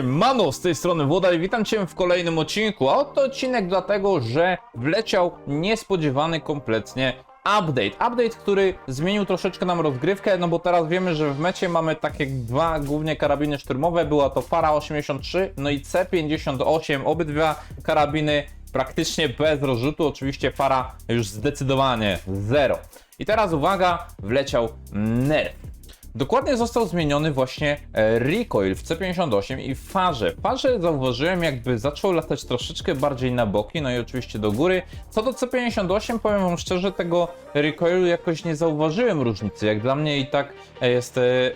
Mano, z tej strony Włoda i witam Cię w kolejnym odcinku. A oto odcinek dlatego, że wleciał niespodziewany kompletnie update. Update, który zmienił troszeczkę nam rozgrywkę, no bo teraz wiemy, że w mecie mamy takie dwa głównie karabiny szturmowe. Była to Para 83, no i C58. Obydwa karabiny praktycznie bez rozrzutu. Oczywiście Para już zdecydowanie zero. I teraz uwaga, wleciał nerf. Dokładnie został zmieniony właśnie e, recoil w C58 i w farze. Farze zauważyłem jakby zaczął latać troszeczkę bardziej na boki, no i oczywiście do góry. Co do C58 powiem wam szczerze, tego recoilu jakoś nie zauważyłem różnicy. Jak dla mnie i tak e, jest e,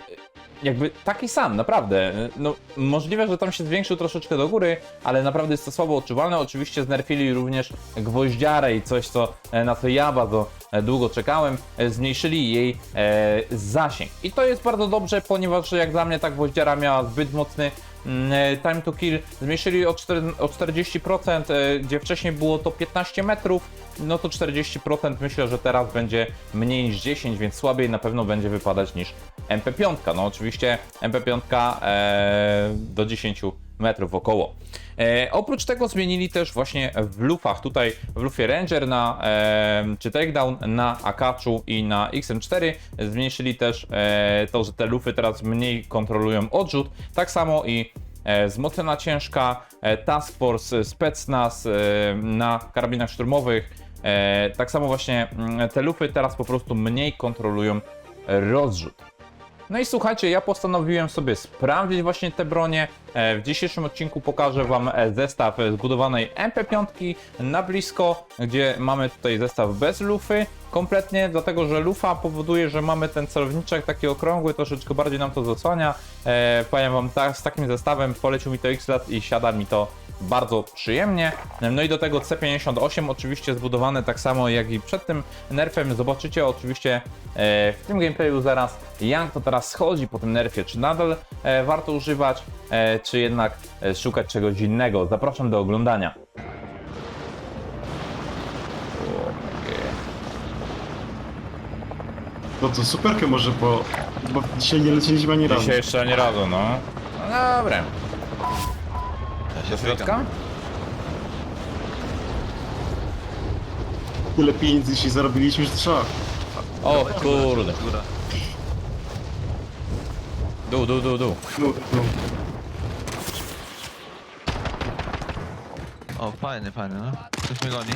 jakby taki sam, naprawdę. No, możliwe, że tam się zwiększył troszeczkę do góry, ale naprawdę jest to słabo odczuwalne. Oczywiście znerfili również gwoździarę i coś, co, na co ja bardzo długo czekałem, e, zmniejszyli jej e, zasięg. I to jest bardzo dobrze, ponieważ jak dla mnie ta gwoździara miała zbyt mocny mm, e, time to kill, zmniejszyli o, 4, o 40%, e, gdzie wcześniej było to 15 metrów, no to 40% myślę, że teraz będzie mniej niż 10, więc słabiej na pewno będzie wypadać niż MP5. No oczywiście MP5 e, do 10 metrów około. E, oprócz tego zmienili też właśnie w lufach, tutaj w lufie Ranger na, e, czy Takedown na Akachu i na XM4 zmniejszyli też e, to, że te lufy teraz mniej kontrolują odrzut, tak samo i e, wzmocniona ciężka, e, Task Force, Specnaz e, na karabinach szturmowych, e, tak samo właśnie mm, te lufy teraz po prostu mniej kontrolują rozrzut. No i słuchajcie, ja postanowiłem sobie sprawdzić właśnie te bronie. E, W dzisiejszym odcinku pokażę Wam e, zestaw e, zbudowanej MP5 na blisko, gdzie mamy tutaj zestaw bez lufy kompletnie, dlatego że lufa powoduje, że mamy ten celowniczek taki okrągły, troszeczkę bardziej nam to zasłania. E, powiem Wam, tak, z takim zestawem polecił mi to x lat i siada mi to bardzo przyjemnie. No i do tego C58 oczywiście zbudowane tak samo jak i przed tym nerfem. Zobaczycie oczywiście e, w tym gameplayu zaraz jak to teraz schodzi po tym nerfie. Czy nadal e, warto używać, e, czy jednak szukać czegoś innego. Zapraszam do oglądania. No to superkę może po... Bo dzisiaj nie leciliśmy ani razu. Dzisiaj jeszcze nie razu, no. No dobra. Do środka? Tyle pieniędzy dzisiaj zarobiliśmy, że trzeba. O kurde. Góra. Dół, dół, dół, dół. No, no. O, fajny, fajny, no. Ktoś mnie goni.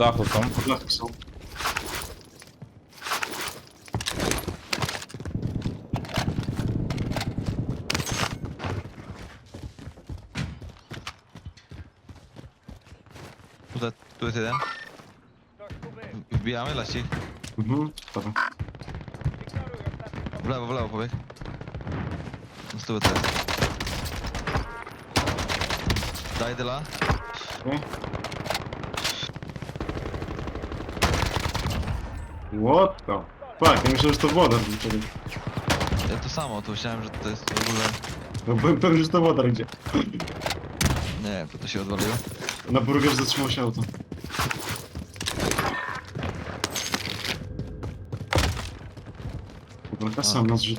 Na dachu są. Po blachach są. Tutaj, tu jest jeden. Wbijamy lasik. Mhm, dobra. W lewo, w lewo pobieg. Na stół teraz. Daj dyla. Okay. What the fuck? Ja myślałem, że to woda. Ja to samo, to myślałem, że to jest w ogóle... No, byłem pewny, że to woda idzie. Nie, to, to się odwaliło. Na burger zatrzymał się auto. Dobra, sam nas zrzut.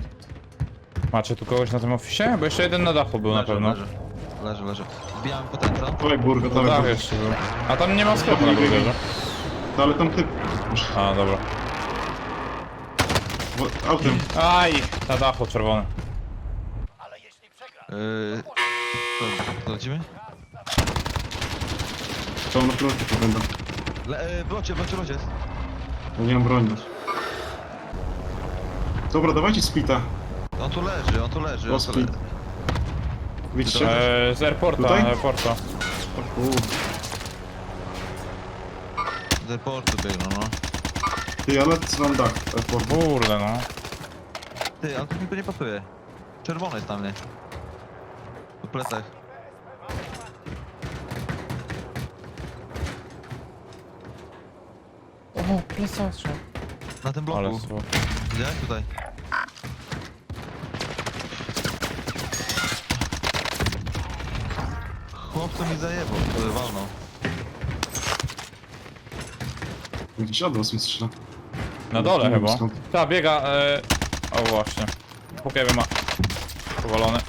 Macie tu kogoś na tym ofisie? Bo jeszcze jeden na dachu był na Leży, pewno. Leży, leży, leży. Wbijamy potencjał. Dawaj burger, No tak, jeszcze był. A tam nie ma sklepu na burgerze. No, ale tam typ. A, dobra. Wo- Autem. Aj, na dachu czerwony. Yy... To lecimy? To na pilocie to będą. Le, yy, w locie, w locie, w locie jest. Ja nie mam broni. Dobra, dawajcie spita. On tu leży, on tu leży, O, on tu split. leży. Widzicie? Eee, z airporta, Tutaj? airporta. O. Z airportu biegną, no. Ty, ja lecę na dach e, airportu. Kurde no. Ty, ale coś mi tu nie pasuje. Czerwony jest na mnie. Po plecach. O, plecacze. Na tym Ale bloku. słabo. Gdzie? Tutaj. Chłop to mi zajebał, to walnął. Jakiś odłos mi strzela. Na dole Nie wiem chyba. skąd. Ta, biega, e... O właśnie. Pokewy ma. Powalony.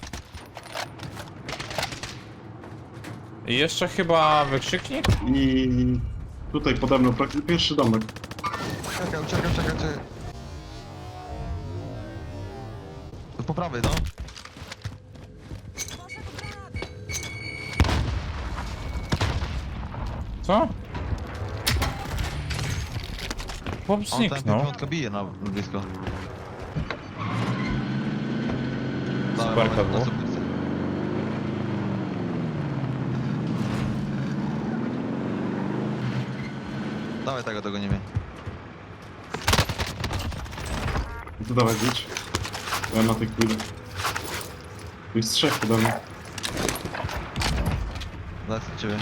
I jeszcze chyba wykrzyknik? I tutaj pode mną praktycznie pierwszy domek. Czekaj, czekaj, czekaj, czekaj. To po prawej, no. Co? Chłop On tam zniknął. piątka bije na blisko. Dawaj, Super mamy to było. na submisję. Dawaj tego, tego nie mnie. To dawaj być. Ja na tej pójdę. Tu jest trzech pode mną. Zaraz ciebie.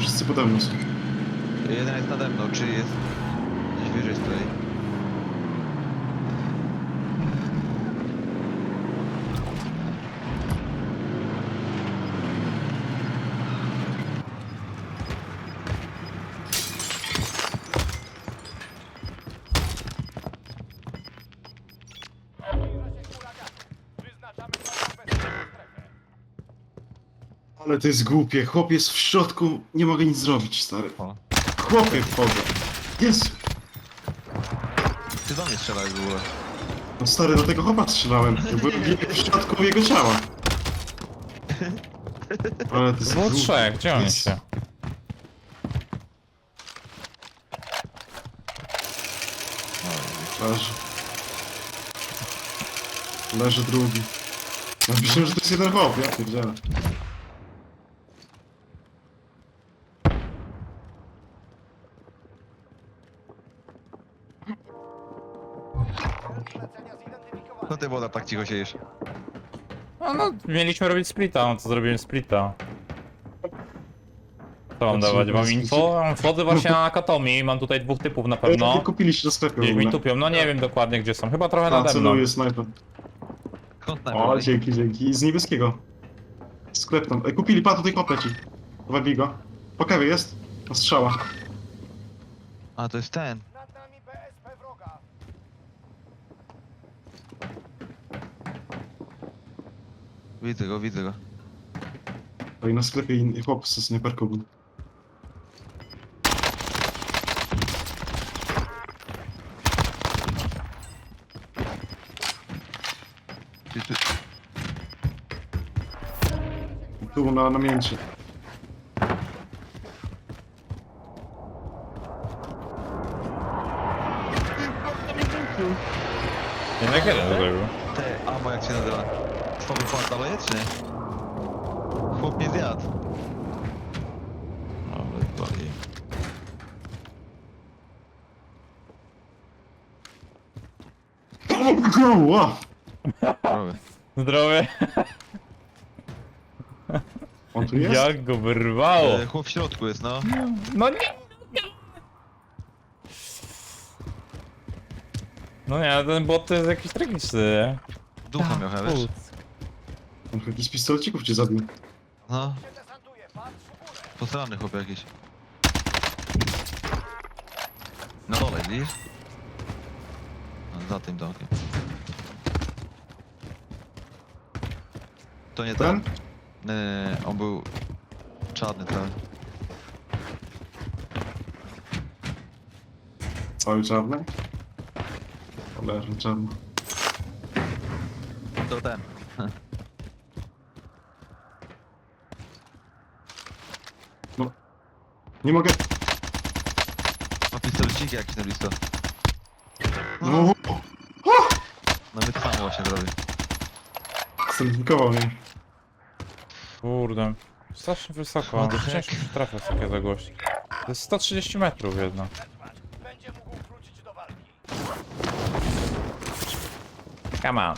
Wszyscy pode mną są. Jeden jest nade mną, czy jest gdzieś wyżej stoi. Ale to jest głupie. Chłop jest w środku. Nie mogę nic zrobić, stary. O. Chłopie wchodzę. Jezu. Ty do mnie strzelałeś w ogóle. No stary, do tego chłopa strzelałem. Byłem w środku jego ciała. Ale to jest Było głupie. trzech, gdzie oni Jest- się? Leży. Leży drugi. Ja myślałem, że to jest jeden chłop, ja pierdzielę. No ty woda tak cicho siedzisz. No, no, mieliśmy robić splita, no to zrobiłem splita. Co mam dawać? Mam info? Wchodzę właśnie na Akatomi, mam tutaj dwóch typów na Ale pewno. no. kupiliście na sklepie w Gdzieś mi ogóle. tupią, no nie wiem dokładnie gdzie są, chyba trochę nade mną. celuje snajper. O, dzięki, dzięki. Z niebieskiego. Sklep tam. Ej, kupili, pa, tutaj chłop leci. Wabij go. Po kawie jest. Na strzała. A, to jest ten. Widzę go, widzę go. Ej, na sklepie inny chłop ze snajperką był. Ty, ty. Tu na namięcie. Jednak jeden zrobił. Te, amo jak się nazywa? Słaby pan dalej jest, czy nie? Chłop mnie zjadł. Ale. O, Ła! Prawie. Zdrowie. On tu jest? Jak go wyrwało. E, chłop w środku jest, no. No nie. No nie, ten bot to jest jakiś tragiczny, nie? Ducha miał chyba, wiesz? On chyba jakiś z pistolecików cię zabił. No, posrany chłop jakiś. Na dole, widzisz? No, Za tym domkiem. To nie ten? Ten? Nie, nie, nie, on był czarny cały. Cały czarny? Cholerny czarny. To ten. Nie mogę... Ma pistoleciki jakieś na blisko. No, No to samo właśnie zrobię. Stępnikował mnie. Kurde. Strasznie wysoko. What the heck? Ciężko się trafia z takiej odległości. To jest 130 metrów jedno. Przetrwać. Będzie mógł wrócić do walki. Come on.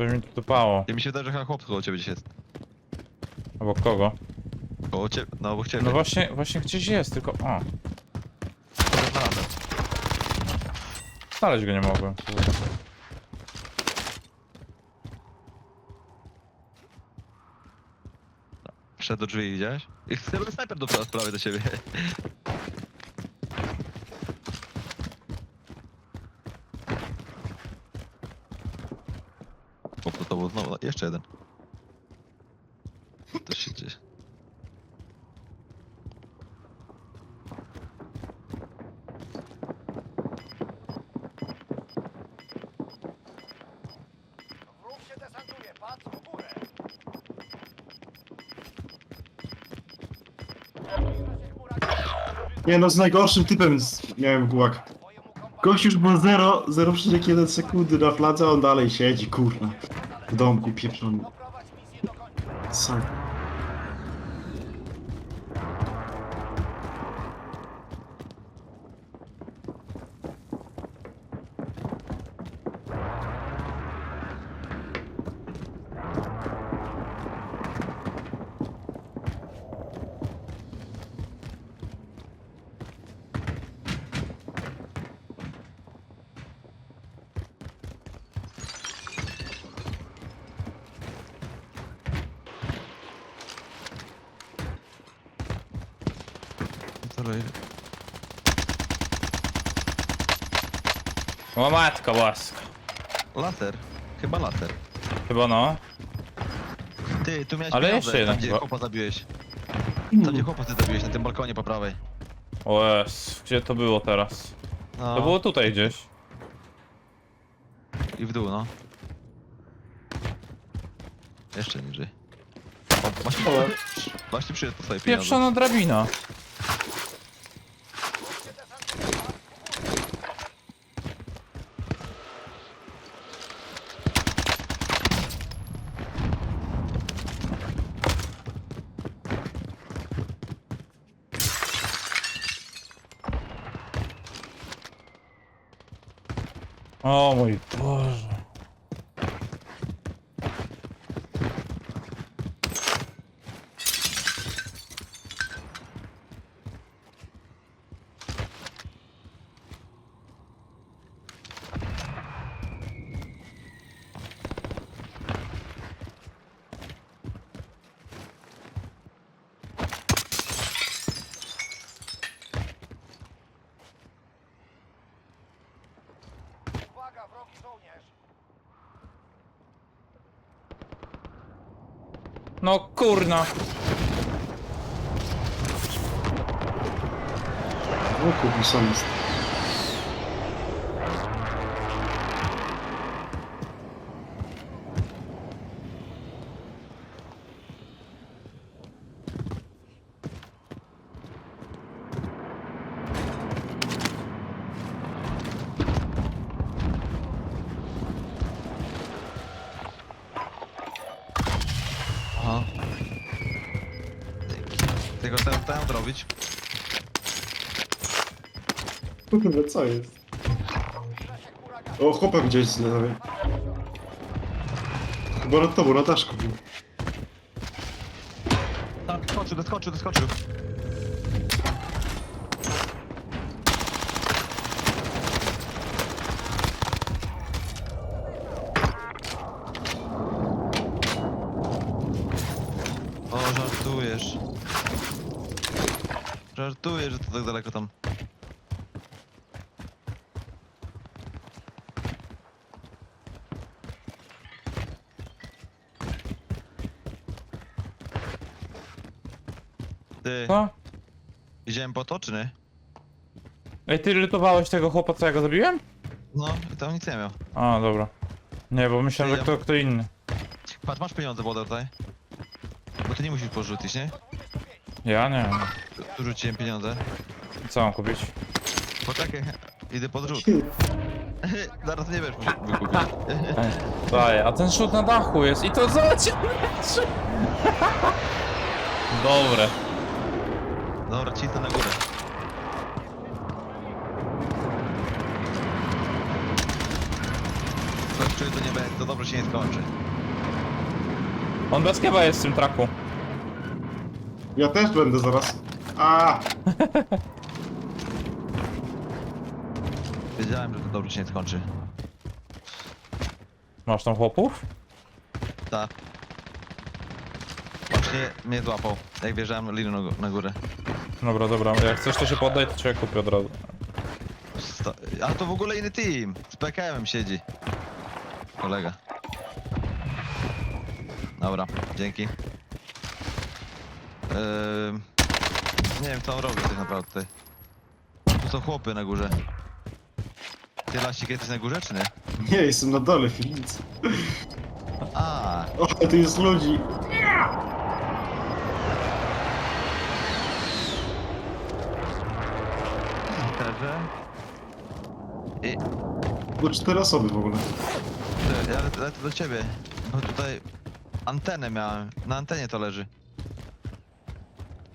Coś mi tu tupało. Ja mi się wydaje, że chyba chłop koło ciebie gdzieś jest. Obok kogo? Koło ciebie, no obok ciebie. No właśnie, właśnie gdzieś jest, tylko... O, Znalazłem. znaleźć go nie mogłem. Wszedł do drzwi, widziałeś? I chce snajper do prawie do ciebie. Po to był znowu, jeszcze jeden. To się dzieje. Nie no, z najgorszym typem z... miałem gułak. Gość już ma 0, 0,1 sekundy na fladze, a on dalej siedzi, kurwa. W domku pieprzony. doprowadź Sorry. O matko łaska. Laser. Chyba laser. Chyba no. Ty, tu miałeś Ale pieniądze, jeszcze jeden tam gdzie chyba. chłopa zabiłeś. Tam gdzie chłopa ty zabiłeś, na tym balkonie po prawej. O jest, gdzie to było teraz? No. To było tutaj gdzieś. I w dół, no. Jeszcze niżej. O, właśnie, właśnie przyszedł po swoje pieniądze. Pieprzona drabina. No kurna. O kurwa, sam jest. Ten zrobić. Kurwa, co jest? O, chłopak gdzieś z lewej. Chyba nad tobą, na daszku był. Tak, doskoczył, doskoczył, doskoczył. Żartujesz, że to tak daleko tam. Ty, Co? idziemy po to, czy nie? Ej, ty lutowałeś tego chłopa, co ja go zabiłem? No, tam nic nie miał. A, dobra. Nie, bo myślałem, że kto, kto inny. Patrz, masz pieniądze, wodę tutaj. Bo ty nie musisz porzucić, nie? Ja nie. Tu rzuciłem pieniądze. Co mam kupić? Poczekaj, idę pod rzut. Zaraz nie wiesz, muszę wykupić. Daję, a ten rzut na dachu jest i to zobaczcie. Dobre. Dobra, cisnę na górę. czuję, to nie będzie, to dobrze się nie skończy. On bez kewa jest w tym traku. Ja też będę zaraz. A, Wiedziałem, że to dobrze się nie skończy. Masz tam chłopów? Tak. Właśnie mnie złapał, jak wjeżdżałem liną na, gó- na górę. Dobra, dobra. Jak chcesz to się poddaj, to cię kupię od razu. Sto... A to w ogóle inny team. Z PKM siedzi. Kolega. Dobra, dzięki. Ehm... Nie wiem co on robi tak naprawdę tutaj. Tu są chłopy na górze. Ty Lasik jesteś na górze czy nie? nie, jestem na dole, Filic. A, O, tu jest ludzi. Terze. I No cztery osoby w ogóle. ty, ja lecę, lecę do ciebie. No tutaj antenę miałem. Na antenie to leży.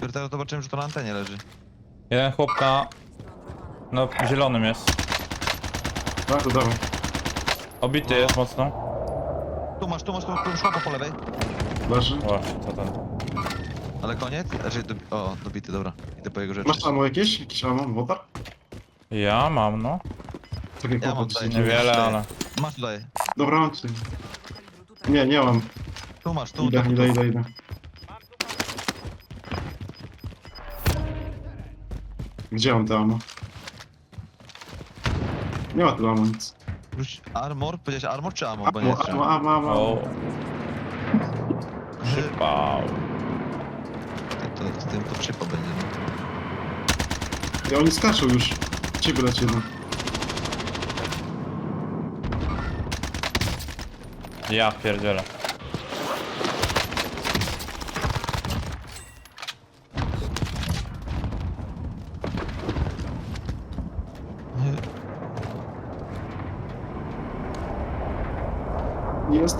Dopiero teraz zobaczyłem, że to na antenie leży. Jeden chłop na... No, zielonym jest. Tak, to dawaj. Obity jest mocno. Tu masz, tu masz, tu masz, tu masz chłopa po lewej. Leży. Właśnie, to ten. Ale koniec? Znaczy, dobi o, dobity, dobra. Idę po jego rzeczy. Masz ammo jakieś? Jakieś ammo? Woda? Ja mam, no. Takie Ja mam kłopot. tutaj. Niewiele, ale... Masz tutaj. Dobra, mam tutaj. Nie, nie mam. Tu masz, tu, Idę, tu, tu. idę, idę, idę. Gdzie mam te ammo? Nie ma tu ammo nic. Rzuć armor? Powiedziałeś armor czy ammo? Bo nie Ammo, ammo, ammo, ammo. O. Przypał. To, to, z tym to przypo będzie. no. Ja oni skaczą już. Ciebie leci jeden. Ja pierdzielę.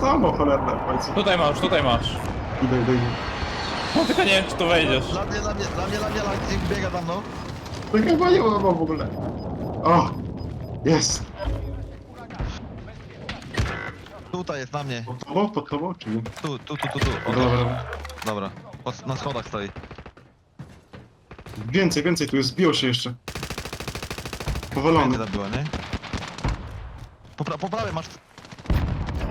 Ammo, cholerne, w końcu. Tutaj masz, tutaj masz. Idę, idę, idę. No tylko nie wiem, czy tu wejdziesz. Dla mnie, dla mnie, dla mnie, dla mnie, Lasik biega za mną. To chyba nie mam ammo w ogóle. O! Jest! Tutaj jest, na mnie. Pod tobą, pod tobą, czy nie? Tu, tu, tu, tu, tu. O, Dobra, dobra. Dobra. Pod, na schodach stoi. Więcej, więcej, tu jest, biło się jeszcze. Powalony. zabiła, nie? Po, pra po prawej masz...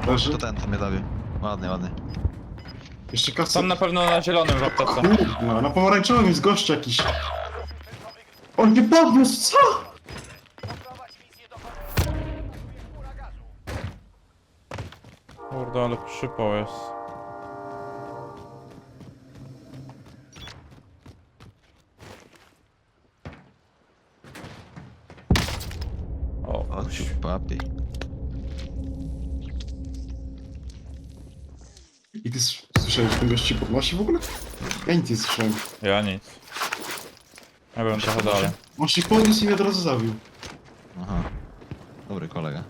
Leży. To ten, co mnie zabił. Ładnie, ładnie. Jeszcze kasę. Tam na pewno na zielonym w aptece. Kurwa, na pomarańczowym jest gość jakiś. On nie podniósł, co? Kurde, ale przypał jest. O, O, papi. Ty słyszałeś, że ten gość ci podnosi w ogóle? Ja nic nie słyszałem. ja nic. Ja byłem trochę dalej. On się podniósł i mnie od razu zabił. Aha. Dobry kolega.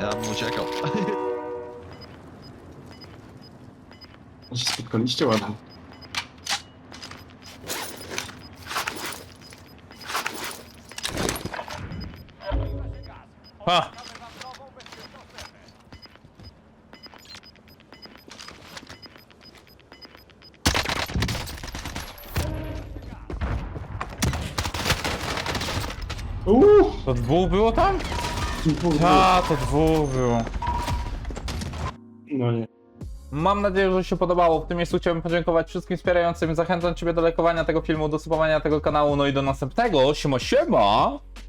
Ja bym uciekał. On się spotkaliście ładnie. Ha! Uuu! To dwóch było tam? Ta, to dwóch było. No nie. Mam nadzieję, że się podobało. W tym miejscu chciałbym podziękować wszystkim wspierającym. Zachęcam Ciebie do lajkowania tego filmu, do subowania tego kanału, no i do następnego. Siema, siema!